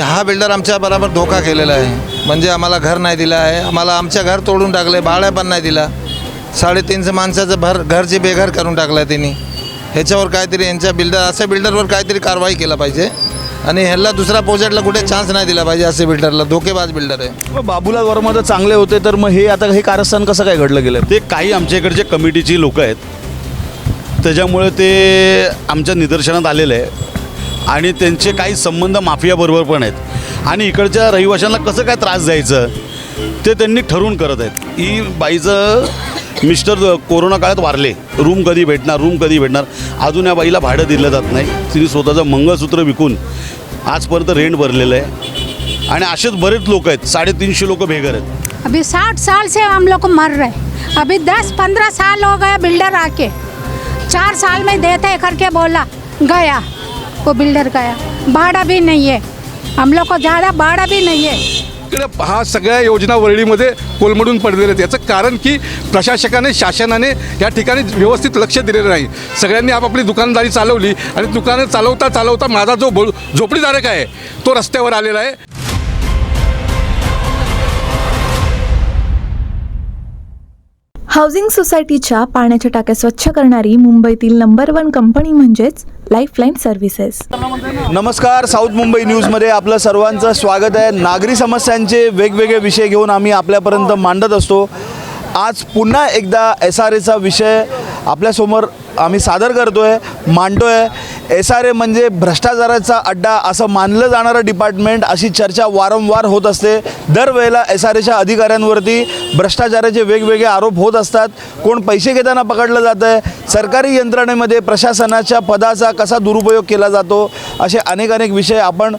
हा बिल्डर आमच्या बरोबर धोका केलेला आहे. म्हणजे आम्हाला घर नाही दिलं आहे. आम्हाला आमच्या घर तोडून टाकले भाड्या पण नाही दिला साडेतीनशे माणसाचं भर घरचे बेघर करून टाकलं आहे त्यांनी ह्याच्यावर काहीतरी यांच्या बिल्डर अशा बिल्डरवर काहीतरी कारवाई केला पाहिजे. आणि ह्याला दुसरा प्रोजेक्टला कुठे चान्स नाही दिला पाहिजे असे बिल्डरला. धोकेबाज बिल्डर आहे. मग बाबूलाल वर्मा जर चांगले होते तर मग हे आता हे कारस्थान कसं काय घडलं गेलं? ते काही आमच्या इकडचे कमिटीची लोक आहेत. त्याच्यामुळे ते आमच्या निदर्शनात आलेलं आहे. आणि त्यांचे काही संबंध माफियाबरोबर पण आहेत. आणि इकडच्या रहिवाशांना कसं काय त्रास द्यायचं ते त्यांनी ठरवून करत आहेत. ही बाईचं मिस्टर कोरोना काळात वारले. रूम कधी भेटणार रूम कधी भेटणार? अजून या बाईला भाडं दिलं जात नाही. तिने स्वतःचं मंगळसूत्र विकून आजपर्यंत रेंट भरलेलं आहे. आणि असेच बरेच लोक आहेत. साडेतीनशे लोक बेघर आहेत. अभी साठ साल से हम लोग मर रहे अभी दस पंद्रह साल हो गया बिल्डर आके। चार साल में देते करके बोला गया। वो बिल्डर गया। भाड़ा भी नहीं है। हम लोग को ज़्यादा भाड़ा भी नहीं है। इकडे हा सगळ्या योजना वरळीमध्ये कोलमडून पडलेले आहेत. याचं कारण की प्रशासकाने शासनाने या ठिकाणी व्यवस्थित लक्ष दिलेलं नाही. सगळ्यांनी आपापली दुकानदारी चालवली आणि दुकानं चालवता चालवता माझा जो झोपडीधारक आहे तो रस्त्यावर आलेला आहे. हाऊसिंग सोसायटीच्या पाण्याच्या टाक्या स्वच्छ करणारी मुंबईतील नंबर वन कंपनी म्हणजेच लाईफलाईन सर्व्हिसेस नमस्कार साऊथ मुंबई न्यूजमध्ये आपलं सर्वांचं स्वागत आहे. नागरी समस्यांचे वेगवेगळे विषय घेऊन आम्ही आपल्यापर्यंत मांडत असतो. आज पुन्हा एकदा एस आर एचा विषय आपल्यासमोर आम्ही सादर करतो आहे मांडतो आहे एस आर ए म्हणजे भ्रष्टाचाराचा अड्डा असं मानलं जाणारं डिपार्टमेंट अशी चर्चा वारंवार होत असते. दरवेळेला एस आर एच्या अधिकाऱ्यांवरती भ्रष्टाचाराचे वेगवेगळे आरोप होत असतात. कोण पैसे घेताना पकडलं जातं आहे सरकारी यंत्रणेमध्ये प्रशासनाच्या पदाचा कसा दुरुपयोग केला जातो असे अनेक अनेक विषय आपण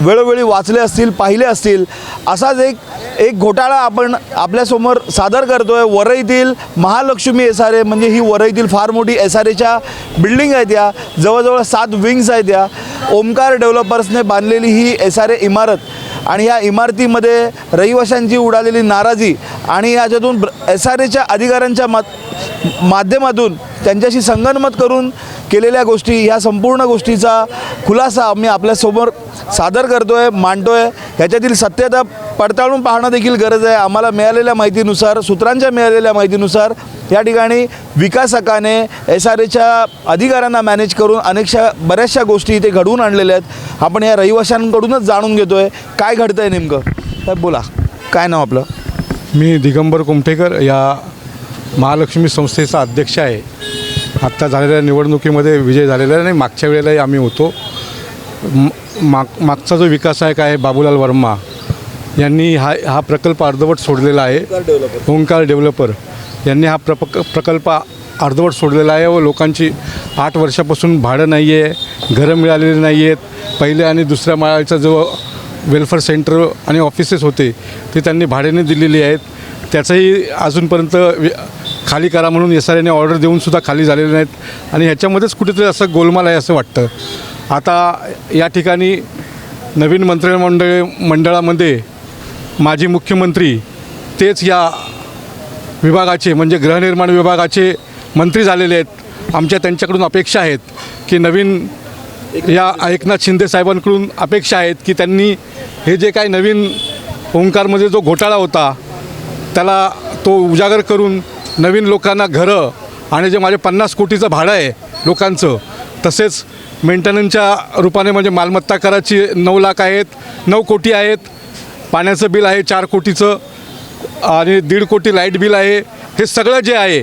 वेळोवेळी वाचले असतील पाहिले असतील असाच एक एक घोटाळा आपण आपल्यासमोर सादर करतो आहे वरईतील महालक्ष्मी एस आर ए म्हणजे ही वरईतील फार मोठी एस आर एच्या बिल्डिंग आहेत या. जवळजवळ सात विंग्स आहेत या. ओमकार डेव्हलपर्सने बांधलेली ही एस आर ए इमारत. आणि या इमारतीमध्ये रहिवाशांची उडालेली नाराजी आणि याच्यातून एस आर एच्या अधिकाऱ्यांच्या मा माध्यमातून त्यांच्याशी संगनमत करून केलेल्या गोष्टी ह्या संपूर्ण गोष्टीचा खुलासा आम्ही आपल्यासमोर सादर करतो आहे मांडतो आहे ह्याच्यातील सत्यता पडताळून पाहणं देखील गरज आहे. आम्हाला मिळालेल्या माहितीनुसार सूत्रांच्या मिळालेल्या माहितीनुसार या ठिकाणी विकासकाने एस आर एच्या अधिकाऱ्यांना मॅनेज करून अनेकशा बऱ्याचशा गोष्टी इथे घडवून आणलेल्या आहेत. आपण या रहिवाशांकडूनच जाणून घेतो आहे काय घडतं आहे नेमकं? तर बोला. काय नाव आपलं? मी दिगंबर कुमठेकर या महालक्ष्मी संस्थेचा अध्यक्ष आहे. आत्ता झालेल्या निवडणुकीमध्ये विजय झालेला आहे आणि मागच्या वेळेलाही आम्ही होतो. माग मागचा जो विकास आहे काय बाबूलाल वर्मा यांनी हा हा प्रकल्प अर्धवट सोडलेला आहे. ओंकार डेव्हलपर. यांनी हा प्रपक प्रकल्प अर्धवट सोडलेला आहे व लोकांची आठ वर्षापासून भाडं नाही आहे घरं मिळालेली नाही आहेत. पहिल्या आणि दुसऱ्या माळ्याचा जो वेलफेअर सेंटर आणि ऑफिसेस होते ते त्यांनी भाड्याने दिलेली आहेत. त्याचंही अजूनपर्यंत खाली करा म्हणून एस आर एने ऑर्डर देऊनसुद्धा खाली झालेले नाहीत. आणि ह्याच्यामध्येच कुठेतरी असं गोलमाल आहे असं वाटतं. आता या ठिकाणी नवीन मंत्रिमंडळ मंडळामध्ये माजी मुख्यमंत्री तेच या विभागाचे म्हणजे गृहनिर्माण विभागाचे मंत्री झालेले आहेत. आमच्या त्यांच्याकडून अपेक्षा आहेत की नवीन या एकनाथ शिंदे साहेबांकडून अपेक्षा आहेत की त्यांनी हे जे काही नवीन ओंकारमध्ये जो घोटाळा होता त्याला तो उजागर करून नवीन लोकांना घरं आणि जे माझे पन्नास कोटीचं भाडं आहे लोकांचं तसेच मेंटेनन्सच्या रूपाने म्हणजे मालमत्ता कराची नऊ लाख आहेत नऊ कोटी आहेत पाण्याचं बिल आहे चार कोटीचं आणि दीड कोटी लाइट बिल आहे. हे सगळं जे आहे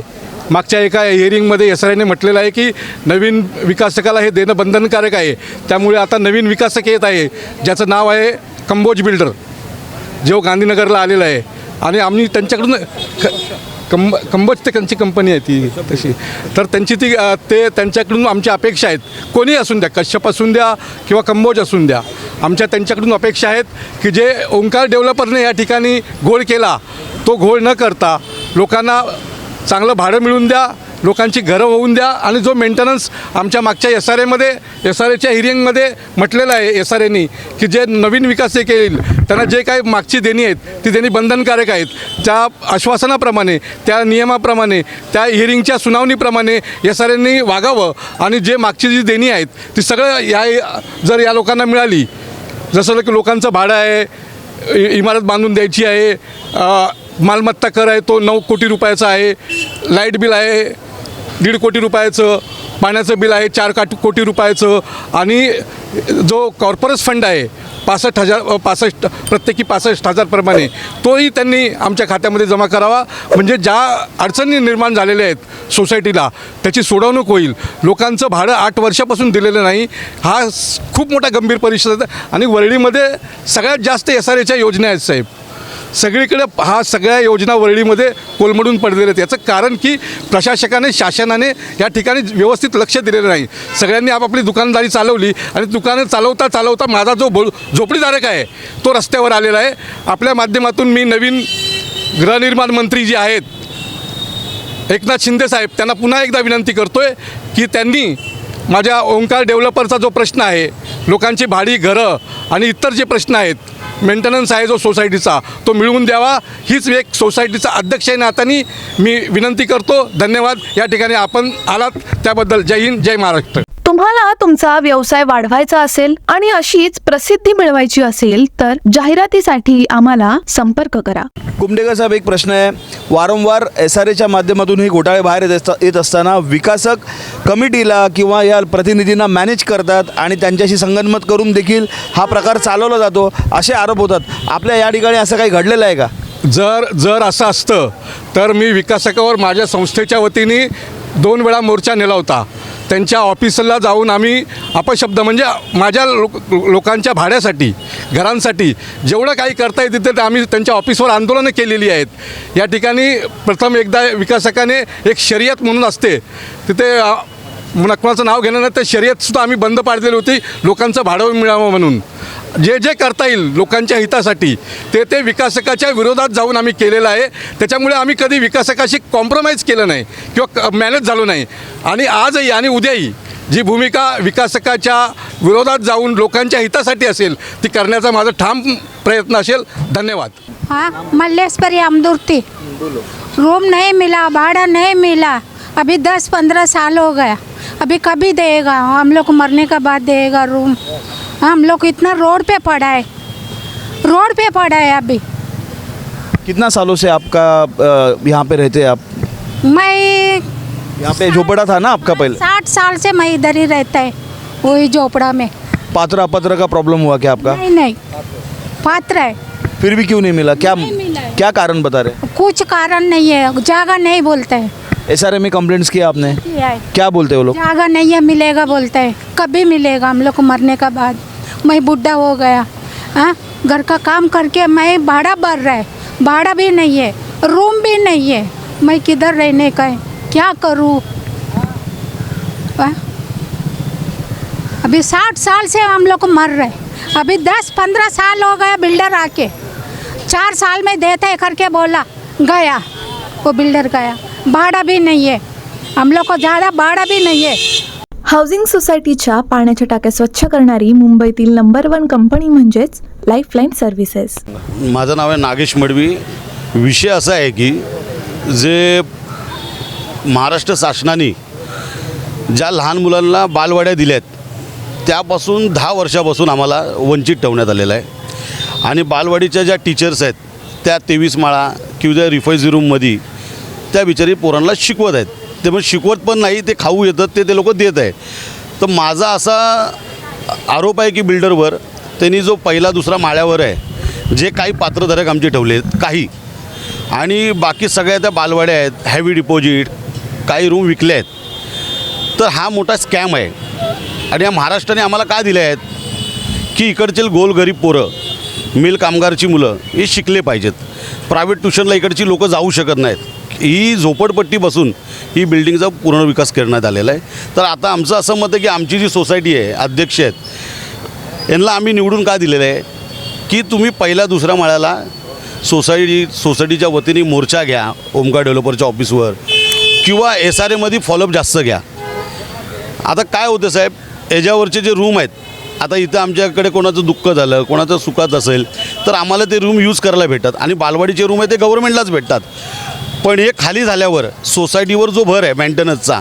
मागच्या एका हिअरिंगमध्ये एस आर आयने म्हटलेलं आहे की नवीन विकासकाला हे देणं बंधनकारक आहे. त्यामुळे आता नवीन विकासक येत आहे ज्याचं नाव आहे कंबोज बिल्डर जो गांधीनगरला आलेला आहे. आणि आम्ही त्यांच्याकडून क कंब कंबोज ते त्यांची कंपनी आहे ती तशी. तर त्यांची ती ते त्यांच्याकडून आमच्या अपेक्षा आहेत. कोणी असून द्या कश्यप असून द्या किंवा कंबोज असून द्या. आमच्या त्यांच्याकडून अपेक्षा आहेत की जे ओंकार डेव्हलपरने या ठिकाणी घोळ केला तो घोळ न करता लोकांना चांगलं भाडं मिळून द्या लोकांची घरं होऊन द्या आणि जो मेंटेनन्स आमच्या मागच्या एस आर एमध्ये एस आर एच्या हिरिंगमध्ये म्हटलेलं आहे एस आर एनी की जे नवीन विकास हे केईल त्यांना जे काही मागची देणी आहेत ती देणी बंधनकारक आहेत. त्या आश्वासनाप्रमाणे त्या नियमाप्रमाणे त्या हिअरिंगच्या सुनावणीप्रमाणे एस आर एनी वागावं आणि जे मागची जी देणी आहेत ती सगळं या जर या लोकांना मिळाली जसं की लोकांचं भाडं आहे इ- इमारत बांधून द्यायची आहे मालमत्ता कर आहे तो नऊ कोटी रुपयाचा आहे लाइट बिल आहे दीड कोटी रुपयाचं पाण्याचं बिल आहे चार काट कोटी रुपयाचं आणि जो कॉर्पोरेट फंड आहे पासष्ट हजार पासष्ट प्रत्येकी पासष्ट हजारप्रमाणे तोही त्यांनी आमच्या खात्यामध्ये जमा करावा. म्हणजे ज्या अडचणी निर्माण झालेल्या आहेत सोसायटीला त्याची सोडवणूक होईल. लोकांचं भाडं आठ वर्षापासून दिलेलं नाही. हा स- खूप मोठा गंभीर परिषद आणि वरळीमध्ये सगळ्यात जास्त एस आर एच्या योजना आहेत साहेब. सगळीकडे हा सगळ्या योजना वरळीमध्ये कोलमडून पडलेले आहेत. याचं कारण की प्रशासकाने शासनाने या ठिकाणी व्यवस्थित लक्ष दिलेलं नाही. सगळ्यांनी आपापली दुकानदारी चालवली आणि दुकानं चालवता चालवता माझा जो भो झोपडीधारक आहे तो रस्त्यावर आलेला आहे. आपल्या माध्यमातून मी नवीन गृहनिर्माण मंत्री जे आहेत एकनाथ शिंदे साहेब त्यांना पुन्हा एकदा विनंती करतोय की त्यांनी माझ्या ओंकार डेव्हलपरचा जो प्रश्न आहे लोकांची भाडी घरं आणि इतर जे प्रश्न आहेत मेंटेनन्स आहे जो सोसायटीचा तो मिळवून द्यावा. हीच एक सोसायटीचा अध्यक्ष आहे नात्याने मी विनंती करतो धन्यवाद. या ठिकाणी आपण आलात. त्याबद्दल जय हिंद जय महाराष्ट्र. तुम्हाला तुमचा व्यवसाय वाढवायचा असेल आणि अशीच प्रसिद्धी मिळवायची असेल तर जाहिरातीसाठी आम्हाला संपर्क करा. कुमडेकर साहेब एक प्रश्न आहे. वारंवार एस आर एच्या माध्यमातून हे घोटाळे बाहेर येत असता येत असताना विकासक कमिटीला किंवा या प्रतिनिधींना मॅनेज करतात आणि त्यांच्याशी संगनमत करून देखील हा प्रकार चालवला जातो असे आरोप होतात. आपल्या या ठिकाणी असं काही घडलेलं आहे का? जर जर असं असतं तर मी विकासकावर माझ्या संस्थेच्या वतीने दोन वेळा मोर्चा नेला होता. त्यांच्या ऑफिसला जाऊन आम्ही अपशब्द म्हणजे माझ्या लोक लोकांच्या भाड्यासाठी घरांसाठी जेवढं काही करता येते ते आम्ही त्यांच्या ऑफिसवर आंदोलनं केलेली आहेत. या ठिकाणी प्रथम एकदा विकासकाने एक शर्यत म्हणून असते. तिथे अ, नकमाचं नाव घेणार नाही तर शर्यतसुद्धा आम्ही बंद पाडलेली होती लोकांचं भाडं मिळावं म्हणून. जे जे करता येईल लोकांच्या हितासाठी ते ते विकासकाच्या विरोधात जाऊन आम्ही केलेलं आहे. त्याच्यामुळे आम्ही कधी विकासकाशी कॉम्प्रोमाइज केलं नाही किंवा मॅनेज झालो नाही. आणि आजही आणि उद्याही जी भूमिका विकासकाच्या विरोधात जाऊन लोकांच्या हितासाठी असेल ती करण्याचा माझा ठाम प्रयत्न असेल. धन्यवाद. हाँ मल्लेश्वरी अमदुर्ती. रूम नहीं मिला भाड़ा नहीं मिला. अभी दस पंद्रह साल हो गया. अभी कभी देगा हम लोग को मरने का बाद देगा रूम. हम लोग इतना रोड पे पड़ा है। रोड पे पड़ा है अभी। कितना सालों से आपका यहाँ पे रहते हैं आप? मैं यहाँ पे झोपड़ा था ना आपका पहले? साठ साल से मैं इधर ही रहता है वही झोपड़ा में। पात्र अपत्र का प्रॉब्लम हुआ क्या आपका? नहीं नहीं। पात्र है। फिर भी क्यों नहीं मिला? क्या नहीं मिला क्या कारण बता रहे कुछ कारण नहीं है जगह नहीं बोलते हैं। एस आर में कंप्लेंट्स किया आपने? किया क्या बोलते वो लोग? जागा नहीं है मिलेगा बोलते हैं। कभी मिलेगा हम लोग को मरने का बाद। मैं बुढ़ा हो गया। हाँ? घर का काम करके मैं भाड़ा भर रहा है। भाड़ा भी नहीं है, रूम भी नहीं है। मैं किधर रहने का है? क्या करूँ? हाँ? अभी साठ साल से हम लोग मर रहे अभी दस पंद्रह साल हो गया बिल्डर आके। चार साल में देते हैं करके बोला, गया। वो बिल्डर गया। भाड़ा भी नहीं है। हम लोग को ज़्यादा भाड़ा भी नहीं है। हाऊसिंग सोसायटीच्या पाण्याच्या टाक्या स्वच्छ करणारी मुंबईतील नंबर वन कंपनी म्हणजेच लाईफलाईन सर्व्हिसेस माझं नाव आहे नागेश मडवी. विषय असा आहे की जे महाराष्ट्र शासनाने ज्या लहान मुलांना बालवाड्या दिल्या आहेत त्यापासून दहा वर्षापासून आम्हाला वंचित ठेवण्यात आलेलं आहे. आणि बालवाडीच्या ज्या टीचर्स आहेत त्या तेवीस माळा किंवा ज्या रिफ्युजी रूममध्ये त्या बिचारी पोरांना शिकवत आहेत. ते मग शिकवत पण नाही ते खाऊ येतात ते ते लोक देत आहे तर माझा असा आरोप आहे की बिल्डरवर त्यांनी जो पहिला दुसरा माळ्यावर आहे जे काही पात्रधारक आमचे ठेवले आहेत काही. आणि बाकी सगळ्या त्या बालवाड्या आहेत हॅवी डिपॉझिट काही रूम विकले आहेत. तर हा मोठा स्कॅम आहे. आणि या महाराष्ट्राने आम्हाला काय दिले आहेत? की इकडचे गोलगरीब पोरं मिल कामगारची मुलं हे शिकले पाहिजेत. प्रायव्हेट ट्युशनला इकडची लोकं जाऊ शकत नाहीत. ही झोपडपट्टी बसून ही बिल्डिंगचा पूर्ण विकास करण्यात आलेला आहे. तर आता आमचं असं मत आहे की आमची जी सोसायटी आहे अध्यक्ष आहेत यांना आम्ही निवडून का दिलेलं आहे? की तुम्ही पहिल्या दुसऱ्या माळ्याला सोसायटी सोसायटीच्या वतीने मोर्चा घ्या ओमकार डेव्हलपरच्या ऑफिसवर किंवा एस आर एमध्ये फॉलोअप जास्त घ्या. आता काय होतं साहेब याच्यावरचे जे रूम आहेत आता इथं आमच्याकडे कोणाचं दुःख झालं कोणाचं सुखात असेल तर आम्हाला ते रूम यूज करायला भेटतात. आणि बालवाडीचे रूम आहे ते गव्हर्नमेंटलाच भेटतात. पण हे खाली झाल्यावर सोसायटीवर जो भर आहे मेंटेनन्सचा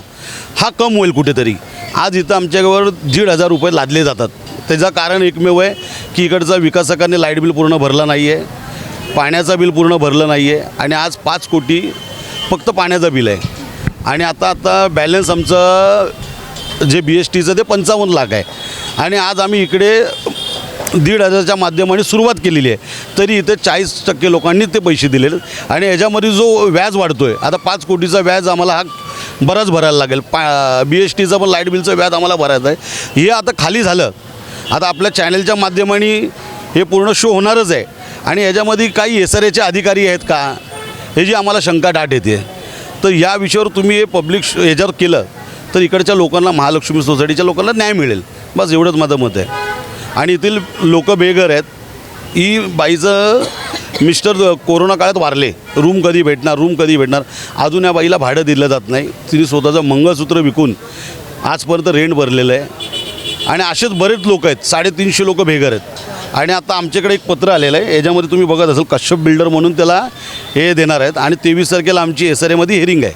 हा कम होईल कुठेतरी. आज इथं आमच्यावर दीड हजार रुपये लादले जातात. त्याचं कारण एकमेव आहे की इकडचा विकासकाने लाइट बिल पूर्ण भरलं नाही आहे पाण्याचं बिल पूर्ण भरलं नाही आहे आणि आज पाच कोटी फक्त पाण्याचं बिल आहे. आणि आता आता बॅलन्स आमचं जे बी एस टीचं ते पंचावन्न लाख आहे. आणि आज आम्ही इकडे दीड हजारच्या माध्यमाने सुरुवात केलेली आहे. तरी इथे चाळीस टक्के लोकांनी ते पैसे दिलेले. आणि याच्यामध्ये जो व्याज वाढतो आहे आता पाच कोटीचा व्याज आम्हाला हा बराच भरायला लागेल. पा बी एस टीचं पण लाइट बिलचं व्याज आम्हाला भरायचं आहे. हे आता खाली झालं. आता आपल्या चॅनलच्या माध्यमाने हे पूर्ण शो होणारच आहे. आणि याच्यामध्ये काही एस आर एचे अधिकारी आहेत का? हे जी आम्हाला शंका दाट येते. तर या विषयावर तुम्ही हे पब्लिक याच्यावर केलं तर इकडच्या लोकांना महालक्ष्मी सोसायटीच्या लोकांना न्याय मिळेल. बस एवढंच माझं मत आहे. आणि येथील लोक बेघर आहेत. ही बाईचं मिस्टर कोरोना काळात वारले. रूम कधी भेटणार रूम कधी भेटणार? अजून या बाईला भाडं दिलं जात नाही. तिने स्वतःचं मंगळसूत्र विकून आजपर्यंत रेंट भरलेलं आहे. आणि असेच बरेच लोक आहेत. साडेतीनशे लोक बेघर आहेत. आणि आता आमच्याकडे एक पत्र आलेलं आहे. याच्यामध्ये तुम्ही बघत असाल कश्यप बिल्डर म्हणून त्याला हे देणार आहेत. आणि तेवीस तारखेला आमची एस आर एमध्ये हिअरिंग आहे.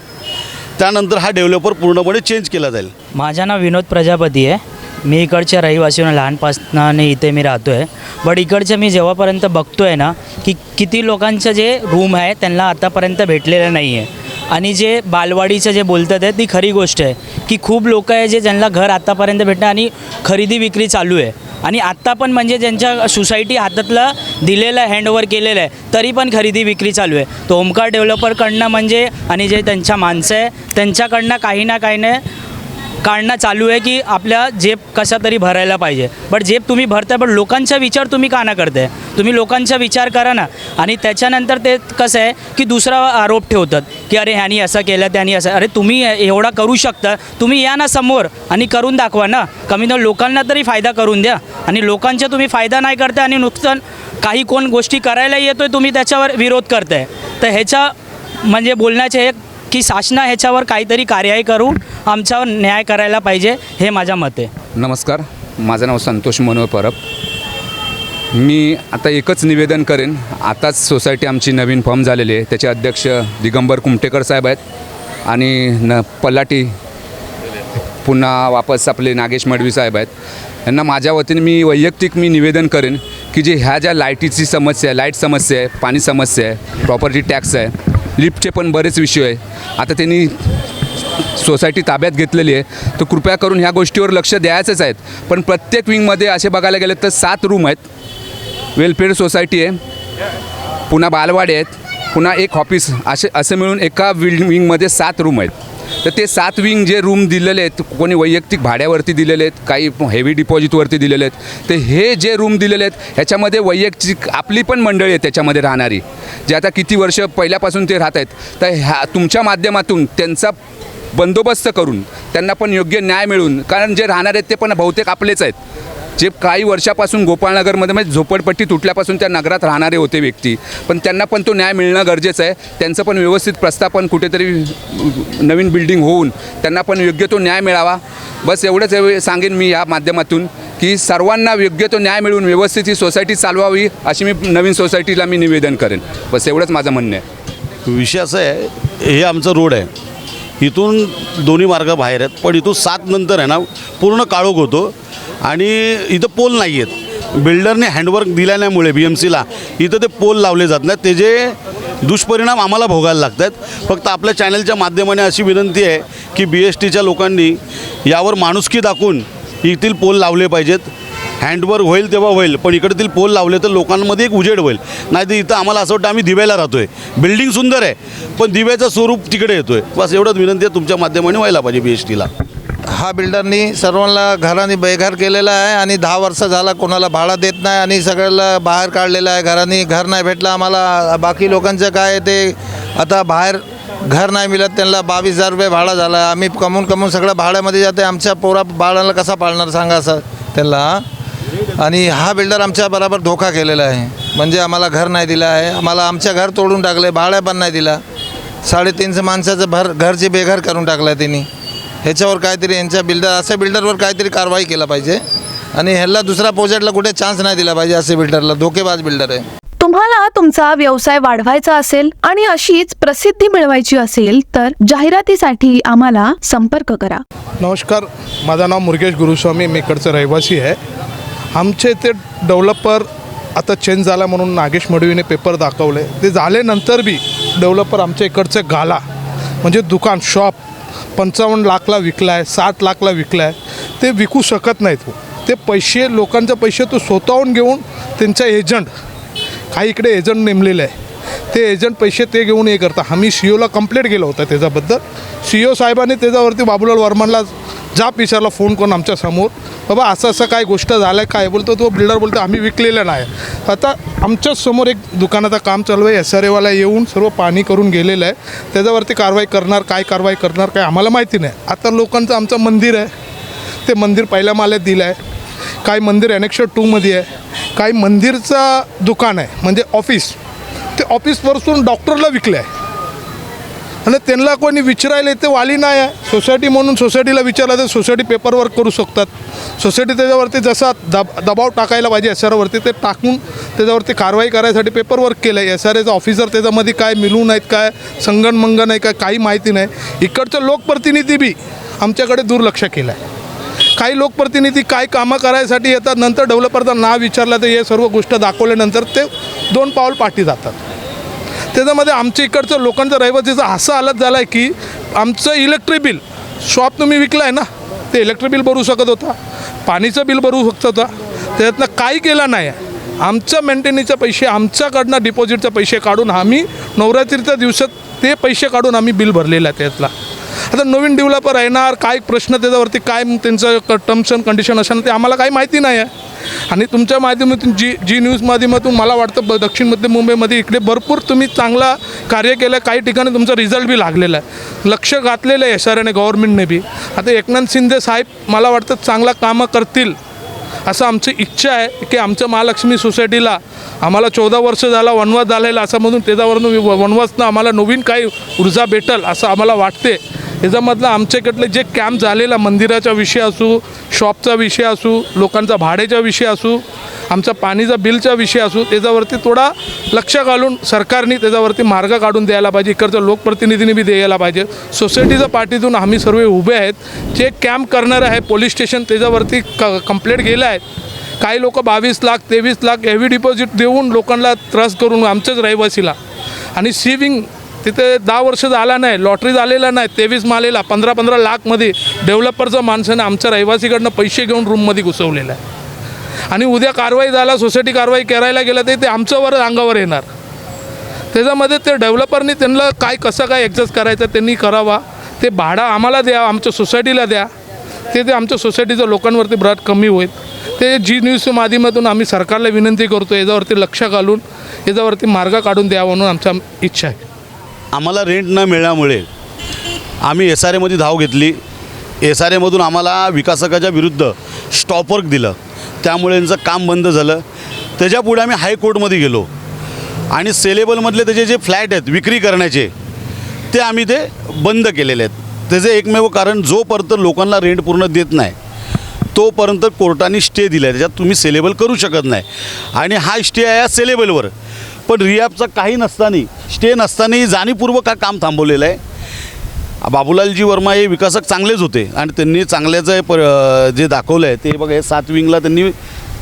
त्यानंतर हा डेव्हलपर पूर्णपणे चेंज केला जाईल. माझं नाव विनोद प्रजापती आहे. मी इकडच्या रहिवासीना लहानपासनं आणि इथे मी राहतो आहे बट इकडचं मी जेव्हापर्यंत बघतो आहे ना की किती लोकांचं जे रूम आहे त्यांना आतापर्यंत भेटलेलं नाही आहे आणि जे बालवाडीचं जे बोलतात आहे ती खरी गोष्ट आहे की खूप लोक आहे जे ज्यांना घर आत्तापर्यंत भेटणं आणि खरेदी विक्री चालू आहे. आणि आत्ता पण म्हणजे ज्यांच्या सोसायटी हातातलं दिलेलं आहे हँडओव्हर केलेलं आहे तरी पण खरेदी विक्री चालू आहे. तो ओमकार डेव्हलपरकडनं म्हणजे आणि जे त्यांच्या माणसं आहे त्यांच्याकडनं काही ना काही नाही काढणं चालू आहे की आपल्या जेब कसा तरी भरायला पाहिजे. बट जेब तुम्ही भरताय पण लोकांचा विचार तुम्ही का ना करताय? तुम्ही लोकांचा विचार करा ना. आणि त्याच्यानंतर ते कसं आहे की दुसरा आरोप ठेवतात की अरे ह्यानी असं केलं त्यानी असं अरे तुम्ही एवढा करू शकता तुम्ही या ना समोर आणि करून दाखवा ना. कमी तर लोकांना तरी फायदा करून द्या. आणि लोकांचा तुम्ही फायदा नाही करताय आणि नुकसान काही कोण गोष्टी करायला येतोय तुम्ही त्याच्यावर विरोध करताय. तर ह्याच्या म्हणजे बोलण्याचे हे की शासना ह्याच्यावर काहीतरी कार्यवाही करून आमच्यावर न्याय करायला पाहिजे हे माझ्या मत. आहे नमस्कार माझं नाव संतोष मनोहर परब. मी आता एकच निवेदन करेन आताच सोसायटी आमची नवीन फॉर्म झालेली आहे त्याचे अध्यक्ष दिगंबर कुमटेकर साहेब आहेत आणि न पल्लाटी पुन्हा वापस आपले नागेश मडवी साहेब आहेत. यांना माझ्या वतीने मी वैयक्तिक मी निवेदन करेन की जे ह्या ज्या लाईटीची समस्या आहे लाइट समस्या आहे पाणी समस्या आहे प्रॉपर्टी टॅक्स आहे लिफ्टचे पण बरेच विषय आहे. आता त्यांनी सोसायटी ताब्यात घेतलेली आहे. तर कृपया करून ह्या गोष्टीवर लक्ष द्यायचंच आहेत. पण प्रत्येक विंगमध्ये असे बघायला गेलं तर सात रूम आहेत. वेलफेअर सोसायटी आहे. पुन्हा बालवाडी आहेत. पुन्हा एक ऑफिस असे असे मिळून एका विल विंगमध्ये सात रूम आहेत. तर ते सात विंग जे रूम दिलेले आहेत कोणी वैयक्तिक भाड्यावरती दिलेले आहेत काही हेवी डिपॉझिटवरती दिलेले आहेत तर हे जे रूम दिलेले आहेत ह्याच्यामध्ये वैयक्तिक आपली पण मंडळी आहेत त्याच्यामध्ये राहणारी जे आता किती वर्ष पहिल्यापासून ते राहत आहेत. तर ह्या तुमच्या माध्यमातून त्यांचा बंदोबस्त करून त्यांना पण योग्य न्याय मिळून कारण जे राहणार आहेत ते पण बहुतेक आपलेच आहेत. जे काही वर्षापासून गोपाळनगरमध्ये म्हणजे झोपडपट्टी तुटल्यापासून त्या नगरात राहणारे होते व्यक्ती. पण त्यांना पण तो न्याय मिळणं गरजेचं आहे. त्यांचं पण व्यवस्थित प्रस्थापन कुठेतरी नवीन बिल्डिंग होऊन त्यांना पण योग्य तो न्याय मिळावा. बस एवढंच सांगेन मी या माध्यमातून की सर्वांना योग्य तो न्याय मिळून व्यवस्थित ही सोसायटी चालवावी अशी मी नवीन सोसायटीला मी निवेदन करेन. बस एवढंच माझं म्हणणं आहे. विषय असं आहे हे आमचं रोड आहे. इथून दोन्ही मार्ग बाहेर आहेत. पण इथून सात नंतर आहे ना पूर्ण काळोख होतो. आणि इथं पोल नाही आहेत. बिल्डरने हँडवर्क दिल्यामुळे बी एम सीला इथं ते पोल लावले जात नाहीत. त्याचे दुष्परिणाम आम्हाला भोगायला लागत आहेत फक्त आपल्या चॅनलच्या माध्यमाने अशी विनंती आहे की बी एस टीच्या लोकांनी यावर माणुसकी दाखवून येथील पोल लावले पाहिजेत. हँडवर्क होईल तेव्हा होईल पण इकडतील पोल लावले तर लोकांमध्ये एक उजेड होईल. नाही तर इथं आम्हाला असं वाटतं आम्ही दिव्याला राहतो आहे बिल्डिंग सुंदर आहे पण दिव्याचं स्वरूप तिकडे येतो आहे बस एवढंच विनंती आहे तुमच्या माध्यमाने व्हायला पाहिजे बी एस टीला हा बिल्डरनी सर्वांना घराने बेघर केलेला आहे आणि दहा वर्ष झाला कोणाला भाडा देत नाही आणि सगळ्याला बाहेर काढलेलं आहे. घरांनी घर नाही भेटलं आम्हाला. बाकी लोकांचं काय ते आता बाहेर घर नाही मिळत त्यांना बावीस हजार रुपये भाडा झाला. आहे आम्ही कमवून कमवून सगळं भाड्यामध्ये जाते आमच्या पोरा बाळाला कसा पाळणार सांगा सर त्यांना आणि हा बिल्डर आमच्या बरोबर धोका केलेला आहे. म्हणजे आम्हाला घर नाही दिलं आहे. आम्हाला आमच्या घर तोडून टाकले भाड्या पण नाही दिला. साडेतीनशे माणसाचं भर घरचे बेघर करून टाकलं आहे त्यांनी ह्याच्यावर काहीतरी यांच्या बिल्डर अशा बिल्डरवर काहीतरी कारवाई केला पाहिजे. आणि ह्याला दुसरा प्रोजेक्टला कुठे चान्स नाही दिला पाहिजे असे बिल्डरला. धोकेबाज बिल्डर आहे. तुम्हाला तुमचा व्यवसाय वाढवायचा असेल आणि अशीच प्रसिद्धी मिळवायची असेल तर जाहिरातीसाठी आम्हाला संपर्क करा. नमस्कार माझं नाव मुरुगेश गुरुस्वामी मी इकडचा रहिवासी आहे. आमचे ते डेव्हलपर आता चेंज झाला म्हणून नागेश मडवीने पेपर दाखवले. ते झाल्यानंतर बी डेव्हलपर आमच्या इकडचे गाला म्हणजे दुकान शॉप पंचावन्न लाखला विकला आहे साठ लाखला विकला आहे ते विकू शकत नाहीत. ते पैसे लोकांचे पैसे तो स्वतःहून घेऊन त्यांचा एजंट काही इकडे एजंट नेमलेले आहे. ते एजंट पैसे ते घेऊन हे करतात. आम्ही सी ओला कंप्लेंट केलं होतं त्याच्याबद्दल. सी ओ साहेबांनी त्याच्यावरती बाबुलाल वर्मनला जाप विचारला फोन करून आमच्यासमोर बाबा असं असं काय गोष्ट झालं आहे काय बोलतो तो बिल्डर बोलतो आम्ही विकलेलं नाही. आता आमच्यासमोर एक दुकानाचं काम चालू आहे एस आर एवाला येऊन सर्व पाणी करून गेलेलं आहे. त्याच्यावरती कारवाई करणार काय कारवाई करणार काय आम्हाला माहिती नाही. आता लोकांचं आमचं मंदिर आहे. ते मंदिर पहिल्या माल्यात दिलं आहे काही मंदिर ॲनेक्शर टूमध्ये आहे. काही मंदिरचं दुकान आहे म्हणजे ऑफिस ते ऑफिसवरसून डॉक्टरला विकलं आहे आणि त्यांना कोणी विचारायला ते वाली नाही आहे. सोसायटी म्हणून सोसायटीला विचारलं तर सोसायटी पेपरवर्क करू शकतात. सोसायटी त्याच्यावरती जसा दब दबाव टाकायला पाहिजे एस आरवरती ते टाकून त्याच्यावरती कारवाई करायसाठी पेपरवर्क केलं आहे एस आर एचा ऑफिसर त्याच्यामध्ये काय मिळून आहेत काय संगण मंगन आहे काय काही माहिती नाही. इकडचं लोकप्रतिनिधी बी आमच्याकडे दुर्लक्ष केलं आहे काही लोकप्रतिनिधी काय कामं करायसाठी येतात नंतर डेव्हलपरचा नाव विचारलं तर हे सर्व गोष्ट दाखवल्यानंतर ते दोन पाऊल पाठी जातात. त्याच्यामध्ये आमच्या इकडचं लोकांचं रहिवासीचं असं हालत झाला आहे की आमचं इलेक्ट्रिक बिल शॉप तुम्ही विकलं आहे ना ते इलेक्ट्रिक बिल भरू शकत होता. पाणीचं बिल भरू शकत होता. त्याच्यातनं काही केला नाही. आहे आमचं मेंटेनन्सचे पैसे आमच्याकडनं डिपॉझिटचे पैसे काढून आम्ही नवरात्रीच्या दिवसात ते पैसे काढून आम्ही बिल भरलेलं आहे त्यातला. आता नवीन डेव्हलपर येणार काय प्रश्न त्याच्यावरती काय त्यांचं टर्म्स अँड कंडिशन असणार ते आम्हाला काही माहिती नाही आहे आणि तुमच्या माध्यमातून जी जी न्यूज माध्यमातून मला वाटतं ब दक्षिण मध्य मुंबईमध्ये इकडे भरपूर तुम्ही चांगला कार्य केलं काही ठिकाणी तुमचा रिझल्ट बी लागलेला आहे. लक्ष घातलेलं आहे एस आर एने गव्हर्नमेंटने बी. आता एकनाथ शिंदे साहेब मला वाटतं चांगला कामं करतील असं आमची इच्छा आहे की आमच्या महालक्ष्मी सोसायटीला आम्हाला चौदा वर्ष झाला वनवास झालेला असं म्हणून त्याच्यावरून वनवासनं आम्हाला नवीन काही ऊर्जा भेटल असं आम्हाला वाटते. याच्यामधलं आमच्याकडले जे कॅम्प झालेला मंदिराचा विषय असू शॉपचा विषय असू लोकांचा भाड्याचा विषय असू आमचा पाणीचा बिलचा विषय असू त्याच्यावरती थोडा लक्ष घालून सरकारने त्याच्यावरती मार्ग काढून द्यायला पाहिजे. इकडच्या लोकप्रतिनिधींनी बी द्यायला पाहिजे. सोसायटीच्या पाठीतून आम्ही सर्व उभे आहेत. जे कॅम्प करणार आहे पोलीस स्टेशन त्याच्यावरती क कंप्लेंट गेलं आहेत काही लोक बावीस लाख तेवीस लाख हेवी डिपॉझिट देऊन लोकांना त्रास करून आमच्याच रहिवासीला. आणि सिविंग तिथे दहा वर्ष झाला नाही लॉटरी झालेला नाही तेवीस मालेला पंधरा पंधरा लाखमध्ये डेव्हलपरचं माणसानं आमच्या रहिवासीकडनं पैसे घेऊन रूममध्ये घुसवलेलं आहे. आणि उद्या कारवाई झाला सोसायटी कारवाई करायला गेलं तर ते आमच्यावर अंगावर येणार. त्याच्यामध्ये ते डेव्हलपरनी त्यांना काय कसं काय ॲडजस्ट करायचं त्यांनी करावा. ते भाडं आम्हाला द्या आमच्या सोसायटीला द्या. ते ते आमच्या सोसायटीच्या लोकांवरती ब्राट कमी होईल. ते जी न्यूज माध्यमातून आम्ही सरकारला विनंती करतो याच्यावरती लक्ष घालून याच्यावरती मार्ग काढून द्यावा म्हणून आमच्या इच्छा आहे. आम्हाला रेंट न मिळाल्यामुळे आम्ही एस आर एमध्ये धाव घेतली. एस आर एमधून आम्हाला विकासकाच्या विरुद्ध स्टॉपवर्क दिलं. त्यामुळे यांचं काम बंद झालं. त्याच्यापुढे आम्ही हायकोर्टमध्ये गेलो. आणि सेलेबलमधले त्याचे जे फ्लॅट आहेत विक्री करण्याचे ते आम्ही ते बंद केलेले आहेत. त्याचे एकमेव कारण जोपर्यंत लोकांना रेंट पूर्ण देत नाही तोपर्यंत कोर्टाने स्टे दिला आहे त्याच्यात तुम्ही सेलेबल करू शकत नाही. आणि हा स्टे आहे या सेलेबलवर पण रियाबचा काही नसताना स्टे नसतानाही जाणीवपूर्वक हा काम थांबवलेलं आहे. बाबूलालजी वर्मा हे विकासक चांगलेच होते आणि त्यांनी चांगल्याचं प जे दाखवलं आहे ते बघा हे सात विंगला त्यांनी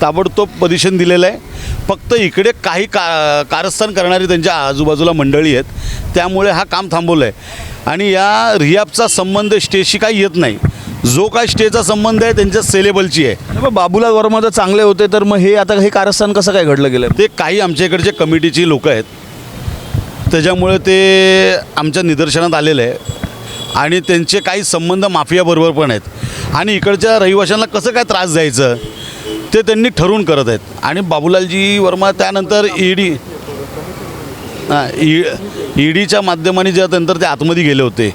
ताबडतोब पोझिशन दिलेलं आहे. फक्त इकडे काही का कारस्थान करणारी त्यांच्या आजूबाजूला मंडळी आहेत. त्यामुळे हा काम थांबवलं आहे आणि या रियाबचा संबंध स्टेशी काही येत नाही. जो काय स्टेचा संबंध आहे त्यांच्या सेलेबलची आहे. मग बाबूलाल वर्मा जर चांगले होते तर मग हे आता हे कारस्थान कसं काय घडलं गेलं? ते काही आमच्या इकडचे कमिटीची लोक आहेत. त्याच्यामुळे ते आमच्या निदर्शनात आलेलं आहे. आणि त्यांचे काही संबंध माफियाबरोबर पण आहेत. आणि इकडच्या रहिवाशांना कसं काय त्रास द्यायचं ते त्यांनी ठरवून करत आहेत. आणि बाबूलालजी वर्मा त्यानंतर ईडी हां ई ईडीच्या माध्यमाने ज्या नंतर ते आतमध्ये गेले होते.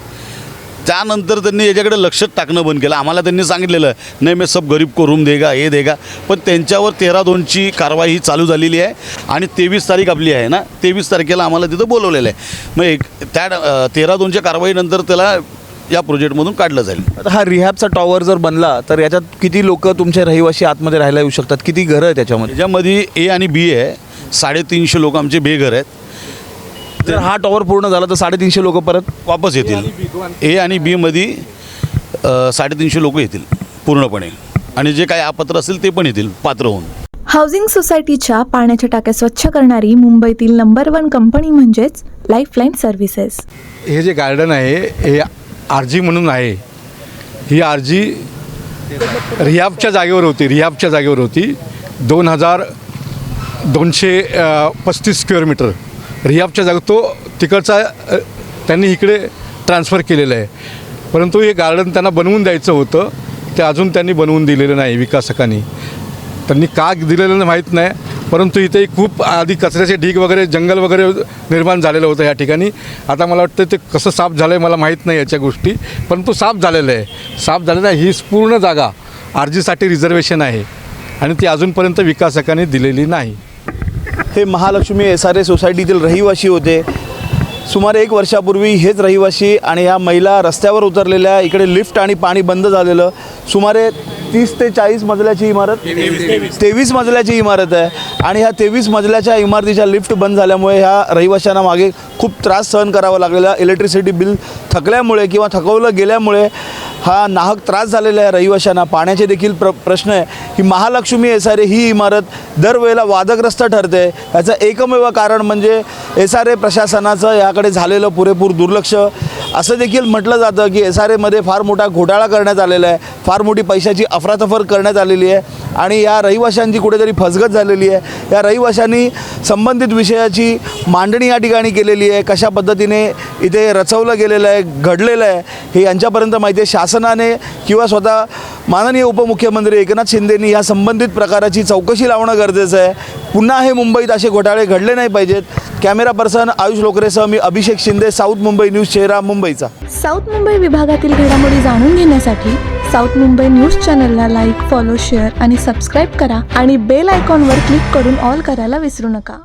त्यानंतर त्यांनी याच्याकडे लक्षच टाकणं बंद केलं. आम्हाला त्यांनी सांगितलेलं नाही मी सब गरीब को रूम देगा हे देगा. पण त्यांच्यावर तेरा दोनची कारवाई ही चालू झालेली आहे आणि तेवीस तारीख आपली आहे ना तेवीस तारखेला आम्हाला तिथं बोलवलेलं आहे. मग एक त्या तेरा दोनच्या कारवाईनंतर त्याला या प्रोजेक्टमधून काढलं जाईल. आता हा रिहॅबचा टॉवर जर बनला तर याच्यात किती लोक तुमचे रहिवासी आतमध्ये राहायला येऊ शकतात? किती घरं आहे त्याच्यामध्ये त्याच्यामध्ये ए आणि बी आहे. साडेतीनशे लोक आमचे बेघर आहेत. जर हा टॉवर पूर्ण झाला तर साडेतीनशे लोक परत वापस येतील. ए आणि बीमध्ये साडेतीनशे लोक येतील पूर्णपणे. आणि जे काही अपात्र असेल ते पण येतील पात्र होऊन. हाऊसिंग सोसायटीच्या पाण्याच्या टाक्या स्वच्छ करणारी मुंबईतील नंबर वन कंपनी म्हणजेच लाईफलाईन सर्व्हिसेस हे जे गार्डन आहे हे आर जी म्हणून आहे. ही आर जी रियाबच्या जागेवर होती रियाबच्या जागेवर होती. दोन हजार दोनशे पस्तीस स्क्वेअर मीटर रियाबच्या जागा तो तिकडचा त्यांनी इकडे ट्रान्सफर केलेलं आहे. परंतु हे गार्डन त्यांना बनवून द्यायचं होतं. ते अजून त्यांनी बनवून दिलेलं नाही विकासकांनी. त्यांनी का दिलेलं नाही माहीत नाही. परंतु इथे खूप आधी कचऱ्याचे ढीग वगैरे जंगल वगैरे निर्माण झालेलं होतं या ठिकाणी. आता मला वाटतं ते कसं साफ झालं आहे मला माहीत नाही याच्या गोष्टी. परंतु साफ झालेलं आहे. साफ झालेलं आहे. ही पूर्ण जागा आरजीसाठी रिझर्वेशन आहे. आणि ती अजूनपर्यंत विकासकांनी दिलेली नाही. हे महालक्ष्मी एस आर ए सोसायटीतील रहिवासी होते. सुमारे एक वर्षापूर्वी हेच रहिवासी आणि ह्या महिला रस्त्यावर उतरलेल्या इकडे लिफ्ट आणि पाणी बंद झालेलं. सुमारे तीस ते चाळीस मजल्याची इमारत तेवीस मजल्याची इमारत आहे. आणि ह्या तेवीस मजल्याच्या इमारतीच्या लिफ्ट बंद झाल्यामुळे ह्या रहिवाशांना मागे खूप त्रास सहन करावा लागलेला. इलेक्ट्रिसिटी बिल थकल्यामुळे किंवा थकवलं गेल्यामुळे हा नाहक त्रास झालेला आहे रहिवाशांना. पाण्याचे देखील प्र प्रश्न आहे की महालक्ष्मी एस आर ए ही इमारत दरवेळेला वादग्रस्त ठरते. याचं एकमेव कारण म्हणजे एस आर ए प्रशासनाचं याकडे झालेलं पुरेपूर दुर्लक्ष. असं देखील म्हटलं जातं की एस आर एमध्ये फार मोठा घोटाळा करण्यात आलेला आहे. फार मोठी पैशाची अफरातफर करण्यात आलेली आहे. आणि या रहिवाशांची कुठेतरी फसगत झालेली आहे. या रहिवाशांनी संबंधित विषयाची मांडणी या ठिकाणी केलेली आहे. कशा पद्धतीने इथे रचवलं गेलेलं आहे घडलेलं आहे हे यांच्यापर्यंत माहिती आहे. शासनाने किंवा स्वतः माननीय उपमुख्यमंत्री एकनाथ शिंदेनी या संबंधित प्रकाराची चौकशी लावणं गरजेचं आहे. पुन्हा हे मुंबईत असे घोटाळे घडले नाही पाहिजेत. कॅमेरा पर्सन आयुष लोकरेसह मी अभिषेक शिंदे साऊथ मुंबई न्यूज चेहरा मुंबईचा. साऊथ मुंबई विभागातील घडामोडी जाणून घेण्यासाठी साऊथ मुंबई न्यूज चॅनलला लाईक फॉलो शेअर आणि सबस्क्राईब करा आणि बेल आयकॉनवर क्लिक करून ऑल करायला विसरू नका.